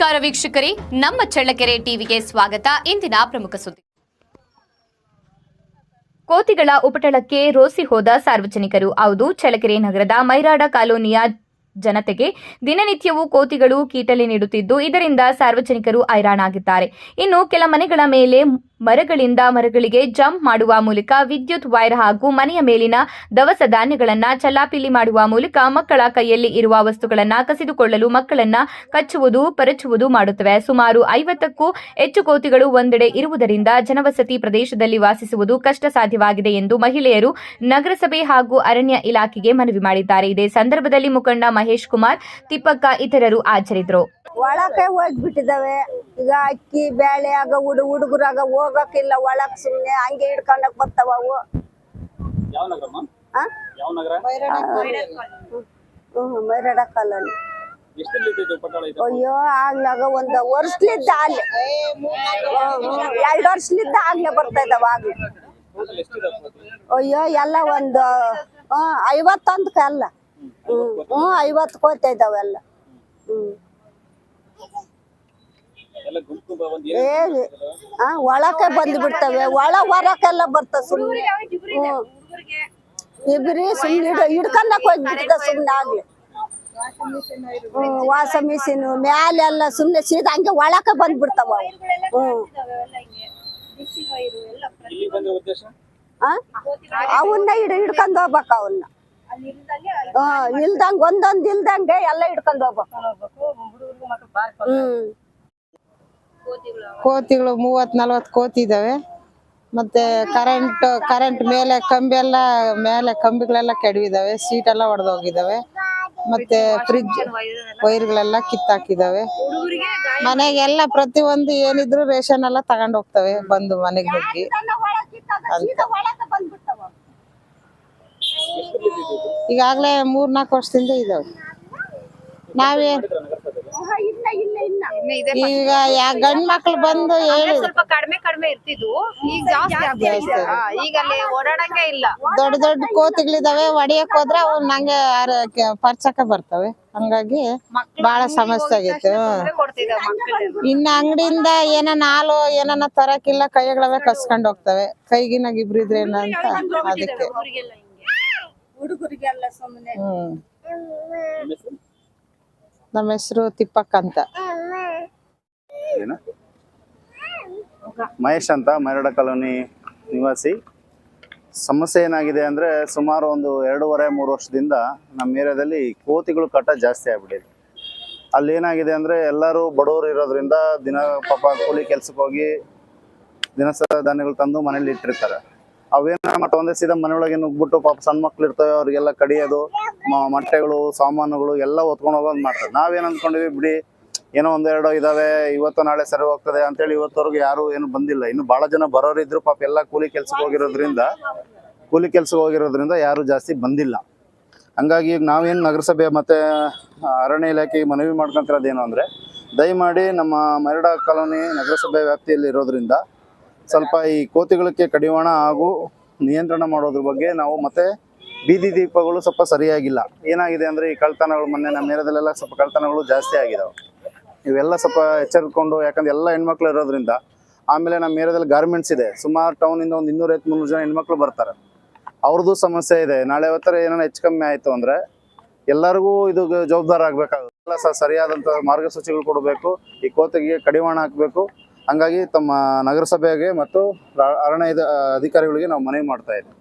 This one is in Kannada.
ವೀಕ್ಷಕರೇ, ನಮ್ಮ ಚಳ್ಳಕೆರೆ ಟಿವಿಗೆ ಸ್ವಾಗತ. ಇಂದಿನ ಪ್ರಮುಖ ಸುದ್ದಿ. ಕೋತಿಗಳ ಉಪಟಳಕ್ಕೆ ರೋಸಿ ಹೋದ ಸಾರ್ವಜನಿಕರು. ಹೌದು, ಚಳ್ಳಕೆರೆ ನಗರದ ಮೈರಾಡ ಕಾಲೋನಿಯ ಜನತೆಗೆ ದಿನನಿತ್ಯವೂ ಕೋತಿಗಳು ಕೀಟಲೆ ನೀಡುತ್ತಿದ್ದು, ಇದರಿಂದ ಸಾರ್ವಜನಿಕರು ಹೈರಾಣಾಗಿದ್ದಾರೆ. ಇನ್ನು ಕೆಲ ಮನೆಗಳ ಮೇಲೆ ಮರಗಳಿಂದ ಮರಗಳಿಗೆ ಜಂಪ್ ಮಾಡುವ ಮೂಲಕ ವಿದ್ಯುತ್ ವೈರ್ ಹಾಗೂ ಮನೆಯ ಮೇಲಿನ ದವಸ ಧಾನ್ಯಗಳನ್ನು ಚಲಾಪಿಲಿ ಮಾಡುವ ಮೂಲಕ ಮಕ್ಕಳ ಕೈಯಲ್ಲಿ ಇರುವ ವಸ್ತುಗಳನ್ನು ಕಸಿದುಕೊಳ್ಳಲು ಮಕ್ಕಳನ್ನ ಕಚ್ಚುವುದು, ಪರಚುವುದು ಮಾಡುತ್ತವೆ. ಸುಮಾರು ಐವತ್ತಕ್ಕೂ ಹೆಚ್ಚು ಕೋತಿಗಳು ಒಂದೆಡೆ ಇರುವುದರಿಂದ ಜನವಸತಿ ಪ್ರದೇಶದಲ್ಲಿ ವಾಸಿಸುವುದು ಕಷ್ಟ ಸಾಧ್ಯವಾಗಿದೆ ಎಂದು ಮಹಿಳೆಯರು ನಗರಸಭೆ ಹಾಗೂ ಅರಣ್ಯ ಇಲಾಖೆಗೆ ಮನವಿ ಮಾಡಿದ್ದಾರೆ. ಇದೇ ಸಂದರ್ಭದಲ್ಲಿ ಮುಖಂಡ ಮಹೇಶ್ ಕುಮಾರ್, ತಿಪ್ಪಕ್ಕ ಇತರರು ಹಾಜರಿದ್ದರು. ಒಳಕ್ಕೆ ಹೋಗ್ಬಿಟ್ಟಿದಾವೆ ಈಗ ಅಕ್ಕಿ ಬೇಳೆ ಆಗ ಹುಡು, ಹುಡುಗರಾಗ ಹೋಗಕ್ಕಿಲ್ಲ ಒಳಕ್ ಸುಮ್ನೆ ಹಂಗೆ ಹಿಡ್ಕೊಂಡಕ್ ಬರ್ತಾವ ಅವು. ಯಾವ ನಗರಮ್ಮ ಆ? ಯಾವ ನಗರ? ಹ್ಮ್ ಮೈರಾಡ ಕಾಲೋನಿ. ಎಷ್ಟಲ್ಲಿ ಇದು ಪಟ್ಟಾಳ ಇದು? ಅಯ್ಯೋ ಆಗ್ಲಾಗ ಒಂದ್ ವರ್ಷಲಿದ್ದ ಅಲ್ಲಿ ಎರಡ್ ವರ್ಷಲಿದ್ದ ಆಗ್ಲೇ ಬರ್ತಾ ಇದಾವ ಆಗ್ಲಿ. ಟೋಟಲ್ ಎಷ್ಟಿದೆ ಅಯ್ಯೋ ಎಲ್ಲ ಒಂದು ಹ್ಮ್ ಐವತ್ತೊಂದಕ್ಕ ಅಲ್ಲ. ಹ್ಮ್ ಹ್ಮ್ ಐವತ್ತು ಕೋತ ಇದಾವೆಲ್ಲ ಹ್ಮ್ ಎಲ್ಲ ಗುಂಪು ಬ- ಒಂದ್ ಏ ಆ ಒಳಕ್ಕೆ ಬಂದು ಬಿಡ್ತವೆ ಒಳ ಹೊರಕ್ಕೆಲ್ಲ ಬರ್ತವೆ ಸುಮ್ಮನೆ ಇಬ್ರಿ ಸುಮ್ನೆ ಹಿಡ್ಕೊಂಡಕ್ ಹೋಗ್ಬಿಟ್ಟಿದ ಸುಮ್ನೆ ಆಗ್ಲಿ. ಹ್ಮ್ ವಾಸ ಮಿಷಿನ್ ಮ್ಯಾಲೆಲ್ಲ ಸುಮ್ನೆ ಸೀದಾ ಹಂಗೆ ಒಳಕ್ಕೆ ಬಂದ್ಬಿಡ್ತಾವ ಹ್ಮ್? ಅವನ್ನ ಹಿಡ್ ಹಿಡ್ಕೊಂಡ್ ಹೋಗ್ಬೇಕು ಅವನ್ನ ಇಲ್ದಂಗ ಒಂದೊಂದ್ ಇಲ್ದಂಗೆ ಎಲ್ಲ ಹಿಡ್ಕೊಂಡ್ ಹೋಗ್ಬೇಕು. ಹ್ಮ್. ಕೋತಿಗಳು ಮೂವತ್ ನಲ್ವತ್ ಕೋತಿ ಇದಾವೆ ಮತ್ತೆ ಕರೆಂಟ್ ಕರೆಂಟ್ ಮೇಲೆ ಕಂಬಿ ಎಲ್ಲ, ಮೇಲೆ ಕಂಬಿಗಳೆಲ್ಲ ಕೆಡವಿದಾವೆ. ಸೀಟ್ ಎಲ್ಲ ಒಡೆದೋಗಿದಾವೆ ಮತ್ತೆ ಫ್ರಿಜ್ ವೈರ್ಗಳೆಲ್ಲ ಕಿತ್ತಾಕಿದಾವೆ. ಮನೆಗೆಲ್ಲ ಪ್ರತಿಯೊಂದು ಏನಿದ್ರು ರೇಷನ್ ಎಲ್ಲ ತಗೊಂಡ್ ಹೋಗ್ತವೆ, ಬಂದು ಮನೆಗೆ ಹೋಗಿ. ಅಂತ. ಈಗಾಗಲೇ ಬಂದ್ಬಿಡ್ತಾವ ಈಗಾಗ್ಲೇ ಮೂರ್ ನಾಲ್ಕು ವರ್ಷದಿಂದ ಇದಾವೆ. ನಾವೇ ಈಗ ಯಾ ಗಂಡ್ ಮಕ್ಳು ಬಂದು ಹೇಳಿ ಸ್ವಲ್ಪ ಕಡಿಮೆ ಕಡಿಮೆ ಇರ್ತಿದ್ವು ಈಗ ಜಾಸ್ತಿ ಆಗ್ಬಿಟ್ಟಿದೆ. ಹಾ, ಈಗ ಅಲ್ಲಿ ಓಡಾಡಂಗೆ ಇಲ್ಲ. ದೊಡ್ಡ ದೊಡ್ಡ ಕೋತಿಗಳಿದಾವೆ ಹೊಡಿಯಕ್ ಹೋದ್ರೆ ಅವು ನಂಗೆ ಪರ್ಚಕ ಬರ್ತವೆ. ಹಂಗಾಗಿ ಬಹಳ ಸಮಸ್ಯೆ ಆಗೈತೆ ಹ್ಮ್. ತೊಂದ್ರೆ ಕೊಡ್ತಿದೆ ಮಕ್ಕಳಿಗೆ ಇನ್ನ ಅಂಗಡಿಯಿಂದ ಏನನ ಹಾಲು ಏನನ ತರಕಿಲ್ಲ ಕೈಗಳವೆ ಕಸ್ಕೊಂಡ್ ಹೋಗ್ತವೆ. ಕೈಗಿನಾಗ ಇಬ್ರು ಇದ್ರೆ ಏನ ಅಂತ ಅದಕ್ಕೆ. ಹುಡುಗರಿಗೆಲ್ಲ ಸುಮ್ಮನೆ ಹ್ಮ್. ನಮ್ಮ ಹೆಸರು ತಿಪ್ಪಕ್ಕ ಅಂತ ಏನು? ಮಹೇಶ್ ಅಂತ ಮೈರಡ ಕಾಲೋನಿ ನಿವಾಸಿ. ಸಮಸ್ಯೆ ಏನಾಗಿದೆ ಅಂದರೆ ಸುಮಾರು ಒಂದು ಎರಡೂವರೆ, ಮೂರು ವರ್ಷದಿಂದ ನಮ್ಮ ಏರಿಯಾದಲ್ಲಿ ಕೋತಿಗಳು ಕಟ್ಟ ಜಾಸ್ತಿ ಆಗ್ಬಿಟ್ಟಿದೆ. ಅಲ್ಲಿ ಏನಾಗಿದೆ ಅಂದರೆ ಎಲ್ಲರೂ ಬಡವರು ಇರೋದ್ರಿಂದ ದಿನ ಪಾಪ ಕೂಲಿ ಕೆಲ್ಸಕ್ಕೆ ಹೋಗಿ ದಿನಸ ಧಾನ್ಯಗಳು ತಂದು ಮನೇಲಿ ಇಟ್ಟಿರ್ತಾರೆ. ಅವೇನ ಮಟ್ಟ ಒಂದೇ ಸೀದಾ ಮನೆಯೊಳಗೆ ನುಗ್ಬಿಟ್ಟು ಪಾಪ ಸಣ್ಣ ಮಕ್ಳು ಇರ್ತವೆ, ಅವ್ರಿಗೆಲ್ಲ ಕಡಿಯೋದು ಮೊಟ್ಟೆಗಳು, ಸಾಮಾನುಗಳು ಎಲ್ಲ ಹೊತ್ಕೊಂಡು ಹೋಗೋದು ಮಾಡ್ತಾರೆ. ನಾವೇನು ಅಂದ್ಕೊಂಡಿವಿ ಬಿಡಿ ಏನೋ ಒಂದೆರಡು ಇದಾವೆ, ಇವತ್ತು ನಾಳೆ ಸರಿ ಹೋಗ್ತದೆ ಅಂತೇಳಿ ಇವತ್ತವರೆಗೂ ಯಾರು ಏನು ಬಂದಿಲ್ಲ. ಇನ್ನು ಬಹಳ ಜನ ಬರೋರು ಇದ್ರು ಪಾಪ ಎಲ್ಲ ಕೂಲಿ ಕೆಲ್ಸಕ್ಕೆ ಹೋಗಿರೋದ್ರಿಂದ, ಕೂಲಿ ಕೆಲ್ಸಕ್ಕೆ ಹೋಗಿರೋದ್ರಿಂದ ಯಾರು ಜಾಸ್ತಿ ಬಂದಿಲ್ಲ. ಹಂಗಾಗಿ ಈಗ ನಾವೇನು ನಗರಸಭೆ ಮತ್ತೆ ಅರಣ್ಯ ಇಲಾಖೆಗೆ ಮನವಿ ಮಾಡ್ಕೊಂತಿರೋದು ಏನು ಅಂದರೆ, ದಯಮಾಡಿ ನಮ್ಮ ಮರಡ ಕಾಲೋನಿ ನಗರಸಭೆ ವ್ಯಾಪ್ತಿಯಲ್ಲಿ ಇರೋದ್ರಿಂದ ಸ್ವಲ್ಪ ಈ ಕೋತಿಗಳಿಗೆ ಕಡಿವಾಣ ಹಾಗೂ ನಿಯಂತ್ರಣ ಮಾಡೋದ್ರ ಬಗ್ಗೆ ನಾವು ಮತ್ತೆ ಬೀದಿ ದೀಪಗಳು ಸ್ವಲ್ಪ ಸರಿಯಾಗಿಲ್ಲ. ಏನಾಗಿದೆ ಅಂದರೆ ಈ ಕಳ್ತನಗಳು ಮೊನ್ನೆ ನಮ್ಮ ಏರಿಯಾದಲ್ಲೆಲ್ಲ ಸ್ವಲ್ಪ ಕಳ್ತನಗಳು ಜಾಸ್ತಿ ಆಗಿದಾವೆ. ಇವೆಲ್ಲ ಸ್ವಲ್ಪ ಎಚ್ಚರಿಕೊಂಡು, ಯಾಕಂದ್ರೆ ಎಲ್ಲ ಹೆಣ್ಮಕ್ಳು ಇರೋದ್ರಿಂದ. ಆಮೇಲೆ ನಮ್ಮ ಏರಿಯಾದಲ್ಲಿ ಗಾರ್ಮೆಂಟ್ಸ್ ಇದೆ. ಸುಮಾರು ಟೌನಿಂದ ಒಂದು ಇನ್ನೂರೈವತ್ತು ಮುನ್ನೂರು ಜನ ಹೆಣ್ಮಕ್ಳು ಬರ್ತಾರೆ. ಅವ್ರದ್ದು ಸಮಸ್ಯೆ ಇದೆ. ನಾಳೆ ಹೊತ್ತರ ಏನಾರ ಹೆಚ್ಚು ಕಮ್ಮಿ ಆಯಿತು ಅಂದರೆ ಎಲ್ಲರಿಗೂ ಇದು ಜವಾಬ್ದಾರ ಆಗಬೇಕಾಗುತ್ತೆ. ಎಲ್ಲ ಸರಿಯಾದಂಥ ಮಾರ್ಗಸೂಚಿಗಳು ಕೊಡಬೇಕು. ಈ ಕೋತಿಗೆ ಕಡಿವಾಣ ಹಾಕಬೇಕು. ಹಂಗಾಗಿ ತಮ್ಮ ನಗರಸಭೆಗೆ ಮತ್ತು ಅರಣ್ಯದ ಅರಣ್ಯ ಅಧಿಕಾರಿಗಳಿಗೆ ನಾವು ಮನವಿ ಮಾಡ್ತಾ ಇದ್ದೀವಿ.